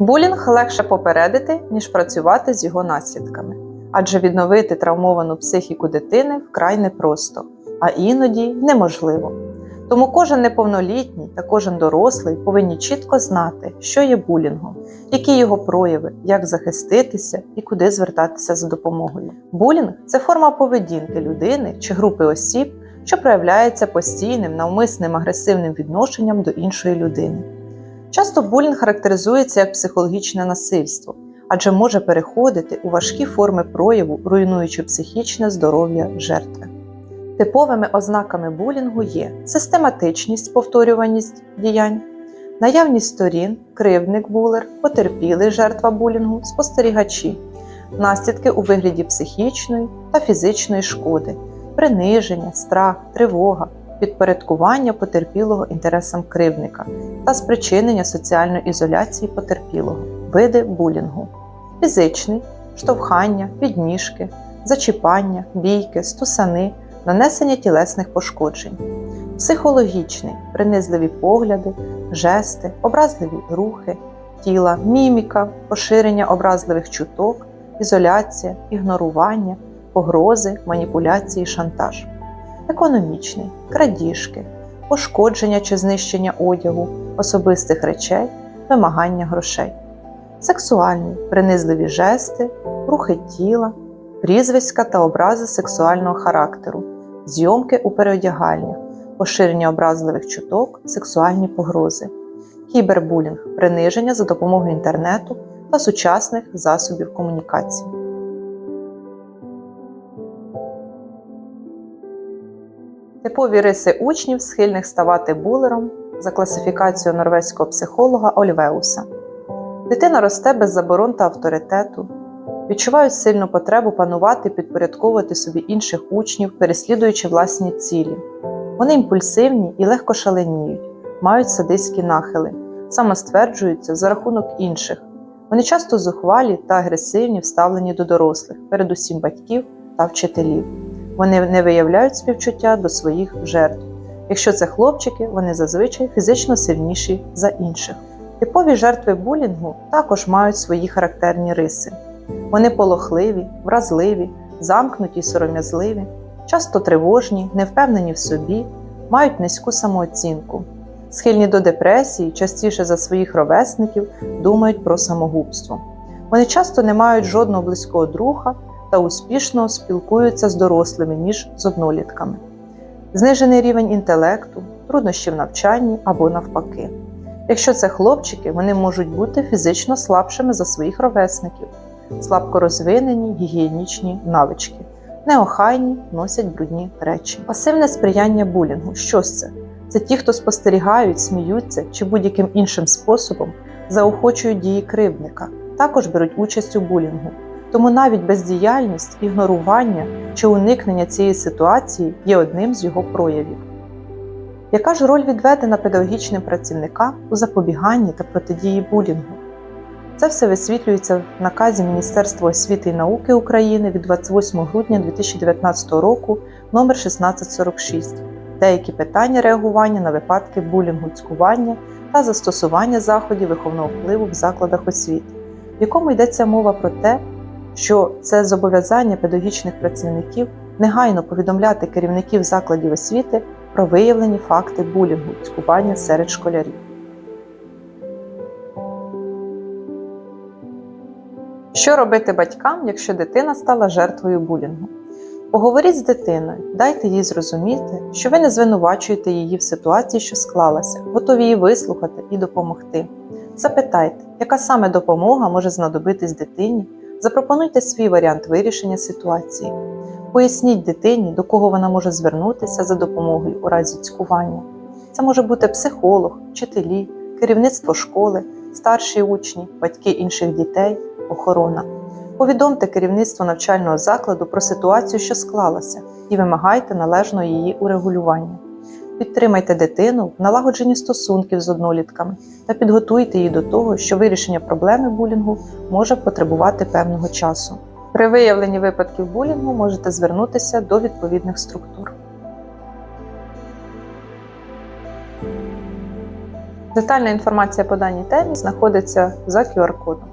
Булінг легше попередити, ніж працювати з його наслідками, адже відновити травмовану психіку дитини вкрай непросто, а іноді неможливо. Тому кожен неповнолітній та кожен дорослий повинні чітко знати, що є булінгом, які його прояви, як захиститися і куди звертатися за допомогою. Булінг це форма поведінки людини чи групи осіб, що проявляється постійним, навмисним агресивним відношенням до іншої людини. Часто булінг характеризується як психологічне насильство, адже може переходити у важкі форми прояву, руйнуючи психічне здоров'я жертви. Типовими ознаками булінгу є систематичність, повторюваність діянь, наявність сторін, кривдник булер, потерпілий жертва булінгу, спостерігачі, наслідки у вигляді психічної та фізичної шкоди, приниження, страх, тривога, підпорядкування потерпілого інтересам кривдника та спричинення соціальної ізоляції потерпілого, види булінгу, фізичний, штовхання, підніжки, зачіпання, бійки, стусани, нанесення тілесних пошкоджень, психологічний, принизливі погляди, жести, образливі рухи, тіла, міміка, поширення образливих чуток, ізоляція, ігнорування, погрози, маніпуляції, шантаж, економічний, крадіжки, пошкодження чи знищення одягу, особистих речей, вимагання грошей, сексуальний, принизливі жести, рухи тіла, прізвиська та образи сексуального характеру, зйомки у переодягальнях, поширення образливих чуток, сексуальні погрози, кібербулінг, приниження за допомогою інтернету та сучасних засобів комунікації. Типові риси учнів, схильних ставати булером за класифікацією норвезького психолога Ольвеуса. Дитина росте без заборон та авторитету, відчувають сильну потребу панувати підпорядковувати собі інших учнів, переслідуючи власні цілі. Вони імпульсивні і легко шаленіють, мають садистські нахили, самостверджуються за рахунок інших. Вони часто зухвалі та агресивні вставлені до дорослих, передусім батьків та вчителів. Вони не виявляють співчуття до своїх жертв. Якщо це хлопчики, вони зазвичай фізично сильніші за інших. Типові жертви булінгу також мають свої характерні риси. Вони полохливі, вразливі, замкнуті сором'язливі, часто тривожні, невпевнені в собі, мають низьку самооцінку, схильні до депресії, частіше за своїх ровесників думають про самогубство. Вони часто не мають жодного близького друга та успішно спілкуються з дорослими, ніж з однолітками. Знижений рівень інтелекту, труднощі в навчанні або навпаки. Якщо це хлопчики, вони можуть бути фізично слабшими за своїх ровесників, слабко розвинені гігієнічні навички, неохайні носять брудні речі. Пасивне сприяння булінгу. Що ж це? Це ті, хто спостерігають, сміються чи будь-яким іншим способом заохочують дії кривдника, також беруть участь у булінгу. Тому навіть бездіяльність, ігнорування чи уникнення цієї ситуації є одним з його проявів. Яка ж роль відведена педагогічним працівникам у запобіганні та протидії булінгу? Це все висвітлюється в наказі Міністерства освіти і науки України від 28 грудня 2019 року номер 1646 деякі питання реагування на випадки булінгу цькування та застосування заходів виховного впливу в закладах освіти, в якому йдеться мова про те, що це зобов'язання педагогічних працівників негайно повідомляти керівників закладів освіти про виявлені факти булінгу цькування серед школярів. Що робити батькам, якщо дитина стала жертвою булінгу? Поговоріть з дитиною, дайте їй зрозуміти, що ви не звинувачуєте її в ситуації, що склалася, готові її вислухати і допомогти. Запитайте, яка саме допомога може знадобитись дитині, запропонуйте свій варіант вирішення ситуації. Поясніть дитині, до кого вона може звернутися за допомогою у разі цькування. Це може бути психолог, вчителі, керівництво школи, старші учні, батьки інших дітей, охорона. Повідомте керівництво навчального закладу про ситуацію, що склалася, і вимагайте належного її урегулювання. Підтримайте дитину в налагодженні стосунків з однолітками та підготуйте її до того, що вирішення проблеми булінгу може потребувати певного часу. При виявленні випадків булінгу можете звернутися до відповідних структур. Детальна інформація по даній темі знаходиться за QR-кодом.